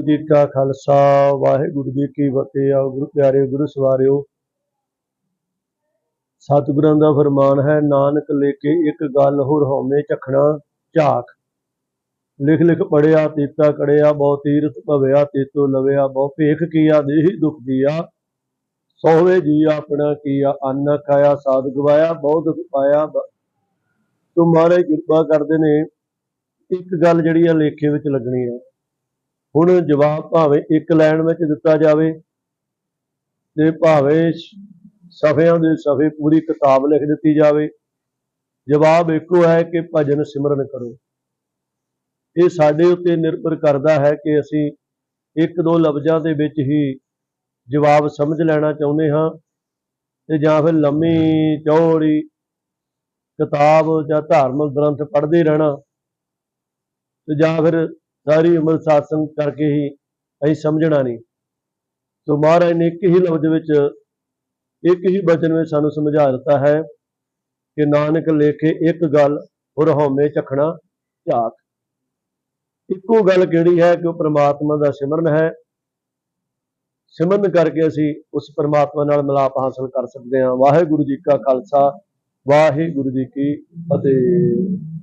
ਵਾਹਿਗੁਰੂ ਜੀ ਕਾ ਖਾਲਸਾ, ਵਾਹਿਗੁਰੂ ਜੀ ਕੀ ਫਤਿਹ ਆ ਗੁਰੂ ਪਿਆਰੇ ਗੁਰੂ ਸਵਾਰਿਓ। ਸਤਿਗੁਰਾਂ ਦਾ ਫਰਮਾਨ ਹੈ, ਨਾਨਕ ਲੇਕੇ ਇੱਕ ਗੱਲ ਹੋਰ ਹਉਮੈ ਝਖਣਾ ਝਾਕ। ਲਿਖ ਲਿਖ ਪੜਿਆ ਤੀਤਾ ਕੜਿਆ, ਬਹੁ ਤੀਰਥ ਭਵਿਆ, ਤੀਤੋ ਲਵਿਆ, ਬਹੁ ਭੇਖ ਕੀਆ, ਦੇਹੀ ਦੁਖ ਦੀਆ। ਸੋਵੇ ਜੀ ਆਪਣਾ ਕੀਆ, ਅੰਨ ਖਾਇਆ, ਸਾਧ ਗਵਾਇਆ ਬਹੁਤ ਦੁਖ ਪਾਇਆ। ਬ- ਮਹਾਰਾਜ ਕਿਰਪਾ ਕਰਦੇ ਨੇ, ਇੱਕ ਗੱਲ ਜਿਹੜੀ ਆ ਲੇਖੇ ਵਿੱਚ ਲੱਗਣੀ ਆ। ਹੁਣ ਜਵਾਬ ਭਾਵੇਂ ਇੱਕ ਲਾਈਨ ਵਿੱਚ ਦਿੱਤਾ ਜਾਵੇ ਤੇ ਭਾਵੇਂ ਸਫਿਆਂ ਦੇ ਸਫੇ ਪੂਰੀ ਕਿਤਾਬ ਲਿਖ ਦਿੱਤੀ ਜਾਵੇ, ਜਵਾਬ ਇੱਕੋ ਹੈ ਕਿ ਭਜਨ ਸਿਮਰਨ ਕਰੋ। ਇਹ ਸਾਡੇ ਉੱਤੇ ਨਿਰਭਰ ਕਰਦਾ ਹੈ ਕਿ ਅਸੀਂ ਇੱਕ ਦੋ ਲਫ਼ਜ਼ਾਂ ਦੇ ਵਿੱਚ ਹੀ ਜਵਾਬ ਸਮਝ ਲੈਣਾ ਚਾਹੁੰਦੇ ਹਾਂ ਤੇ ਜਾਂ ਫਿਰ ਲੰਮੀ ਚੌੜੀ ਕਿਤਾਬ ਜਾਂ ਧਾਰਮਿਕ ਗ੍ਰੰਥ ਪੜ੍ਹਦੇ ਰਹਿਣਾ ਤੇ ਜਾਂ ਫਿਰ ਸਾਰੀ ਉਮਰ ਸਾਸਨ ਕਰਕੇ ਹੀ ਅਸੀਂ ਸਮਝਣਾ ਨਹੀਂ। ਸੋ ਮਹਾਰਾਜ ਨੇ ਇੱਕ ਹੀ ਲਫ਼ਜ਼ ਵਿੱਚ, ਇੱਕ ਹੀ ਬਚਨ ਵਿੱਚ ਸਾਨੂੰ ਸਮਝਾ ਦਿੱਤਾ ਹੈ ਕਿ ਨਾਨਕ ਲੇਖੇ ਇੱਕ ਗੱਲ ਔਰ ਹਉਮੈ ਝਖਣਾ ਝਾਕ। ਇੱਕੋ ਗੱਲ ਕਿਹੜੀ ਹੈ ਕਿ ਉਹ ਪ੍ਰਮਾਤਮਾ ਦਾ ਸਿਮਰਨ ਹੈ? ਸਿਮਰਨ ਕਰਕੇ ਅਸੀਂ ਉਸ ਪ੍ਰਮਾਤਮਾ ਨਾਲ ਮਿਲਾਪ ਹਾਸਲ ਕਰ ਸਕਦੇ ਹਾਂ। ਵਾਹਿਗੁਰੂ ਜੀ ਕਾ ਖਾਲਸਾ, ਵਾਹਿਗੁਰੂ ਜੀ ਕੀ ਫਤਿਹ।